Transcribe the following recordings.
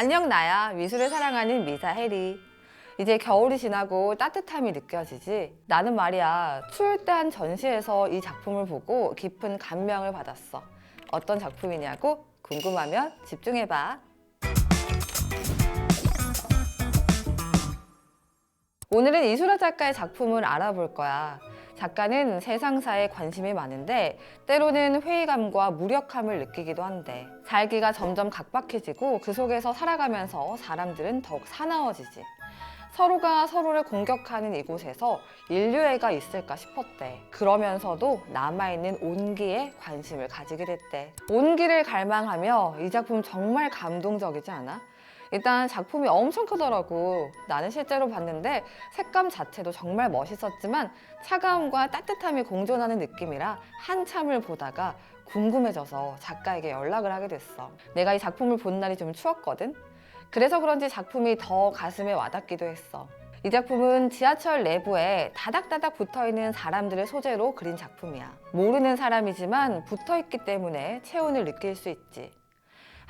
안녕 나야 미술을 사랑하는 미사 해리. 이제 겨울이 지나고 따뜻함이 느껴지지? 나는 말이야 추울 때 한 전시에서 이 작품을 보고 깊은 감명을 받았어. 어떤 작품이냐고 궁금하면 집중해봐. 오늘은 이수라 작가의 작품을 알아볼 거야. 작가는 세상사에 관심이 많은데 때로는 회의감과 무력함을 느끼기도 한데 살기가 점점 각박해지고 그 속에서 살아가면서 사람들은 더욱 사나워지지. 서로가 서로를 공격하는 이곳에서 인류애가 있을까 싶었대. 그러면서도 남아있는 온기에 관심을 가지게 됐대. 온기를 갈망하며 이 작품 정말 감동적이지 않아? 일단 작품이 엄청 크더라고. 나는 실제로 봤는데 색감 자체도 정말 멋있었지만 차가움과 따뜻함이 공존하는 느낌이라 한참을 보다가 궁금해져서 작가에게 연락을 하게 됐어. 내가 이 작품을 본 날이 좀 추웠거든. 그래서 그런지 작품이 더 가슴에 와닿기도 했어. 이 작품은 지하철 내부에 다닥다닥 붙어 있는 사람들의 소재로 그린 작품이야. 모르는 사람이지만 붙어 있기 때문에 체온을 느낄 수 있지.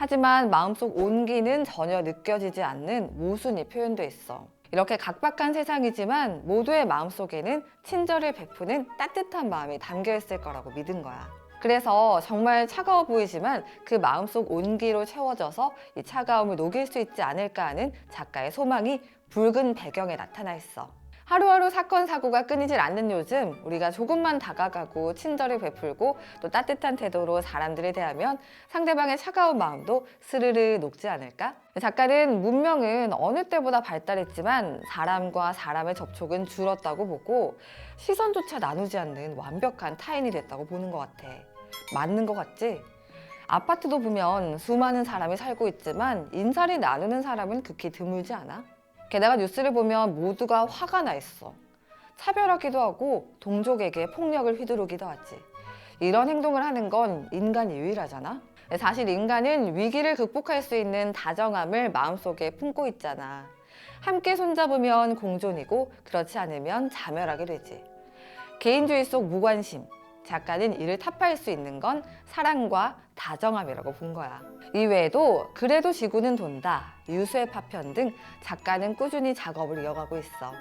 하지만 마음속 온기는 전혀 느껴지지 않는 모순이 표현돼 있어. 이렇게 각박한 세상이지만 모두의 마음속에는 친절을 베푸는 따뜻한 마음이 담겨 있을 거라고 믿은 거야. 그래서 정말 차가워 보이지만 그 마음속 온기로 채워져서 이 차가움을 녹일 수 있지 않을까 하는 작가의 소망이 붉은 배경에 나타나 있어. 하루하루 사건 사고가 끊이질 않는 요즘 우리가 조금만 다가가고 친절을 베풀고 또 따뜻한 태도로 사람들을 대하면 상대방의 차가운 마음도 스르르 녹지 않을까? 작가는 문명은 어느 때보다 발달했지만 사람과 사람의 접촉은 줄었다고 보고 시선조차 나누지 않는 완벽한 타인이 됐다고 보는 것 같아. 맞는 것 같지? 아파트도 보면 수많은 사람이 살고 있지만 인사를 나누는 사람은 극히 드물지 않아? 게다가 뉴스를 보면 모두가 화가 나 있어. 차별하기도 하고 동족에게 폭력을 휘두르기도 하지. 이런 행동을 하는 건 인간이 유일하잖아. 사실 인간은 위기를 극복할 수 있는 다정함을 마음속에 품고 있잖아. 함께 손잡으면 공존이고 그렇지 않으면 자멸하게 되지. 개인주의 속 무관심. 작가는 이를 타파할 수 있는 건 사랑과 다정함이라고 본 거야. 이외에도 그래도 지구는 돈다, 유수의 파편 등 작가는 꾸준히 작업을 이어가고 있어.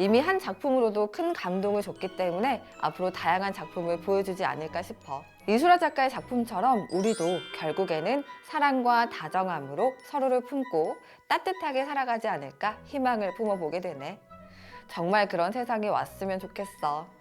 이미 한 작품으로도 큰 감동을 줬기 때문에 앞으로 다양한 작품을 보여주지 않을까 싶어. 이수라 작가의 작품처럼 우리도 결국에는 사랑과 다정함으로 서로를 품고 따뜻하게 살아가지 않을까 희망을 품어보게 되네. 정말 그런 세상이 왔으면 좋겠어.